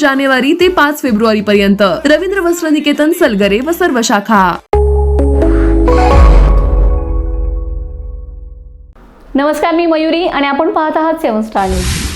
जानेवारी ते पाच फेब्रुवारी पर्यंत रवींद्र वस्त्र निकेतन सलगरे व सर्व शाखा. नमस्कार मी मयुरी आणि आपण पाहत आहात सेवन स्टार न्यूज.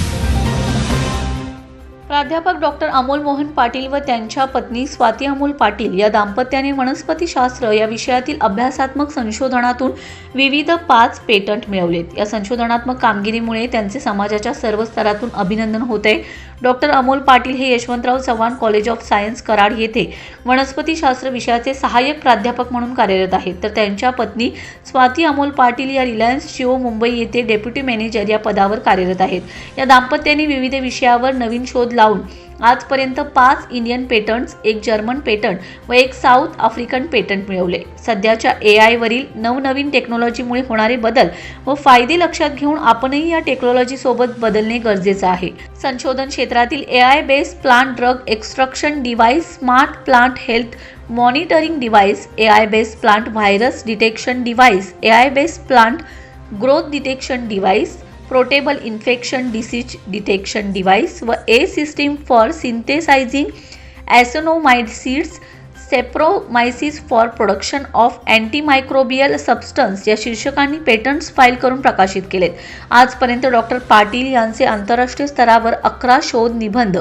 प्राध्यापक डॉक्टर अमोल मोहन पाटील व त्यांच्या पत्नी स्वाती अमोल पाटील या दाम्पत्याने वनस्पतीशास्त्र या विषयातील अभ्यासात्मक संशोधनातून विविध पाच पेटंट मिळवलेत. या संशोधनात्मक कामगिरीमुळे त्यांचे समाजाच्या सर्व स्तरातून अभिनंदन होते डॉक्टर अमोल पाटील हे Yashwantrao Chavan college of science Karad येथे वनस्पतीशास्त्र विषयाचे सहाय्यक प्राध्यापक म्हणून कार्यरत आहेत. तर त्यांच्या पत्नी स्वाती अमोल पाटील या रिलायन्स जिओ मुंबई येथे डेप्युटी मॅनेजर या पदावर कार्यरत आहेत. या दाम्पत्याने विविध विषयावर नवीन शोध लावून आजपर्यंत पाच इंडियन पेटंट्स एक जर्मन पेटंट व एक साऊथ आफ्रिकन पेटंट मिळवले. सध्याच्या ए आयवरील नवनवीन टेक्नॉलॉजीमुळे होणारे बदल व फायदे लक्षात घेऊन आपणही या टेक्नॉलॉजीसोबत बदलणे गरजेचं आहे. संशोधन क्षेत्रातील A I based plant drug extraction device smart plant health monitoring device A I based plant virus detection device A I based plant growth detection device portable infection disease detection device व a system for synthesizing asonomycids sepromyces for production of antimicrobial substance या शीर्षकांनी patents file करून प्रकाशित केलेत. आजपर्यंत doctor Patil यांचे आंतरराष्ट्रीय स्तरावर अकरा शोध निबंध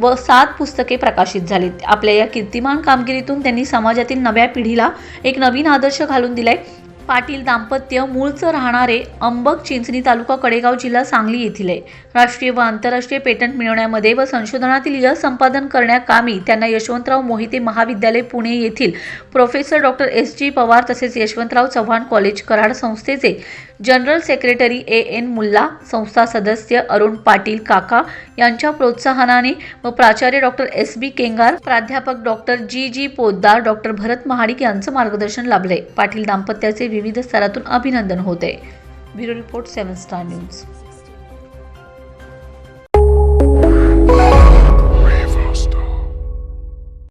व सात पुस्तके प्रकाशित झालीत. आपल्या या कीर्तिमान कामगिरीतून त्यांनी समाजातील नव्या पिढीला एक नवीन आदर्श घालून दिलाय. पाटील दाम्पत्य मूळचं राहणारे अंबक चिंचणी तालुका कडेगाव जिल्हा सांगली येथील आहे. राष्ट्रीय व आंतरराष्ट्रीय पेटंट मिळवण्यामध्ये व संशोधनातील यश संपादन करण्याकामी त्यांना यशवंतराव मोहिते महाविद्यालय पुणे येथील professor doctor S G Pawar तसेच यशवंतराव चव्हाण कॉलेज कराड संस्थेचे general secretary A N Mulla संस्था सदस्य अरुण पाटील काका यांच्या प्रोत्साहनाने व प्राचार्य डॉक्टर एस बी केंगार प्राध्यापक doctor G G Poddar doctor Bharat Mahadik यांचं मार्गदर्शन लाभले. पाटील दाम्पत्याचे विविध स्तरातून अभिनंदन होते. Bureau report seven star news.